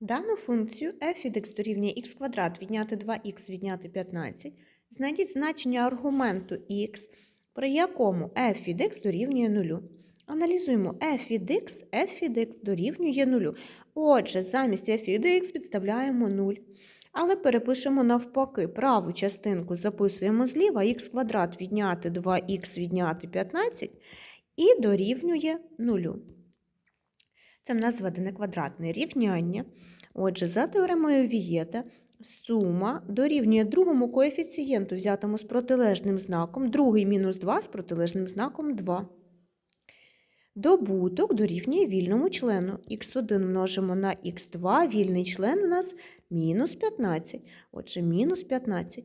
Дану функцію f від x дорівнює x квадрат відняти 2х відняти 15. Знайдіть значення аргументу x, при якому f від x дорівнює 0. Аналізуємо f від x, f від x дорівнює 0. Отже, замість f від x підставляємо 0. Але перепишемо навпаки. Праву частинку записуємо зліва х квадрат відняти 2х відняти 15 і дорівнює 0. Це в нас зведене квадратне рівняння. Отже, за теоремою Вієта сума дорівнює другому коефіцієнту, взятому з протилежним знаком, другий мінус 2 з протилежним знаком 2. Добуток дорівнює вільному члену. х1 множимо на х2, вільний член у нас мінус 15. Отже, мінус 15.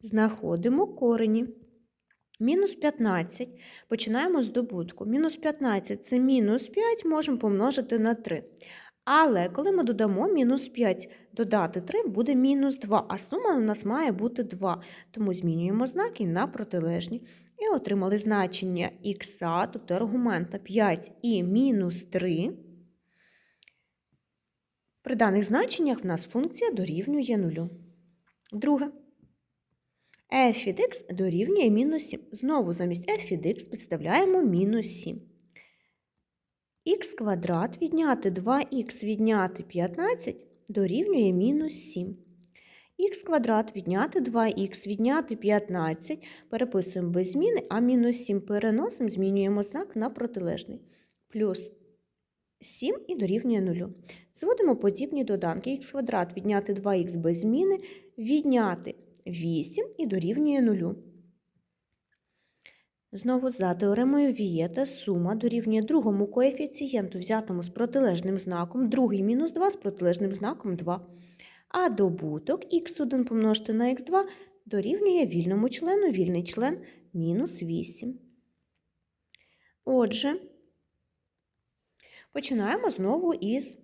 Знаходимо корені. Мінус 15. Починаємо з добутку. Мінус 15 це мінус 5, можемо помножити на 3. Але коли ми додамо мінус 5, додати 3 буде мінус 2, а сума у нас має бути 2. Тому змінюємо знаки на протилежні. І отримали значення х, тобто аргумента 5 і мінус 3. При даних значеннях в нас функція дорівнює 0. Друге. F від x дорівнює мінус 7. Знову замість f від x підставляємо мінус 7. х квадрат відняти 2х відняти 15 дорівнює мінус 7. х квадрат відняти 2х відняти 15 переписуємо без зміни, а мінус 7 переносимо, змінюємо знак на протилежний. Плюс 7 і дорівнює 0. Зводимо подібні доданки. х квадрат відняти 2х без зміни, відняти 8 і дорівнює 0. Знову за теоремою Вієта сума дорівнює другому коефіцієнту, взятому з протилежним знаком, другий мінус 2 з протилежним знаком 2. А добуток х1 помножити на х2 дорівнює вільному члену, вільний член мінус 8. Отже, починаємо знову із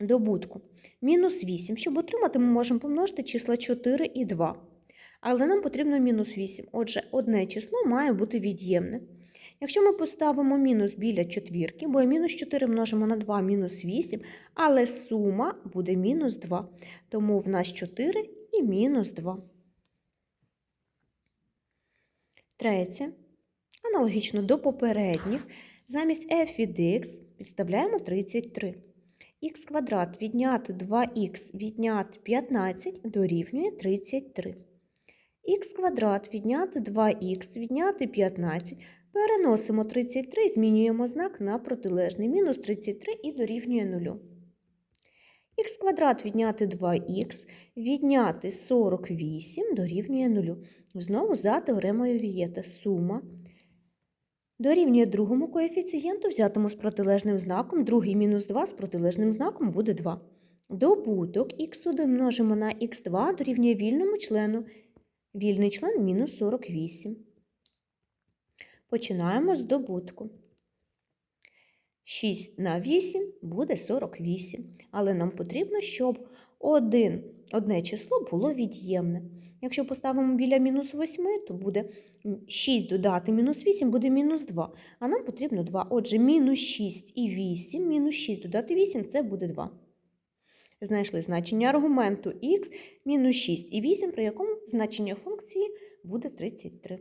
добутку. Мінус 8. Щоб отримати, ми можемо помножити числа 4 і 2. Але нам потрібно мінус 8. Отже, одне число має бути від'ємне. Якщо ми поставимо мінус біля четвірки, бо мінус 4 множимо на 2 мінус 8, але сума буде мінус 2. Тому в нас 4 і мінус 2. Третє. Аналогічно до попередніх, замість f від x підставляємо 33. Х квадрат відняти 2х відняти 15 дорівнює 33. х квадрат відняти 2х відняти 15. Переносимо 33, змінюємо знак на протилежний. Мінус 33 і дорівнює 0. х квадрат відняти 2х відняти 48 дорівнює 0. Знову за теоремою Вієта сума дорівнює другому коефіцієнту, взятому з протилежним знаком, другий мінус 2 з протилежним знаком буде 2. Добуток х1 множимо на х2 дорівнює вільному члену. Вільний член мінус 48. Починаємо з добутку. 6 на 8 буде 48. Але нам потрібно, щоб один, одне число було від'ємне. Якщо поставимо біля мінус 8, то буде 6 додати мінус 8 буде мінус 2. А нам потрібно 2. Отже, мінус 6 і 8, мінус 6 додати 8 це буде 2. Знайшли значення аргументу х мінус 6 і 8, при якому значення функції буде 33.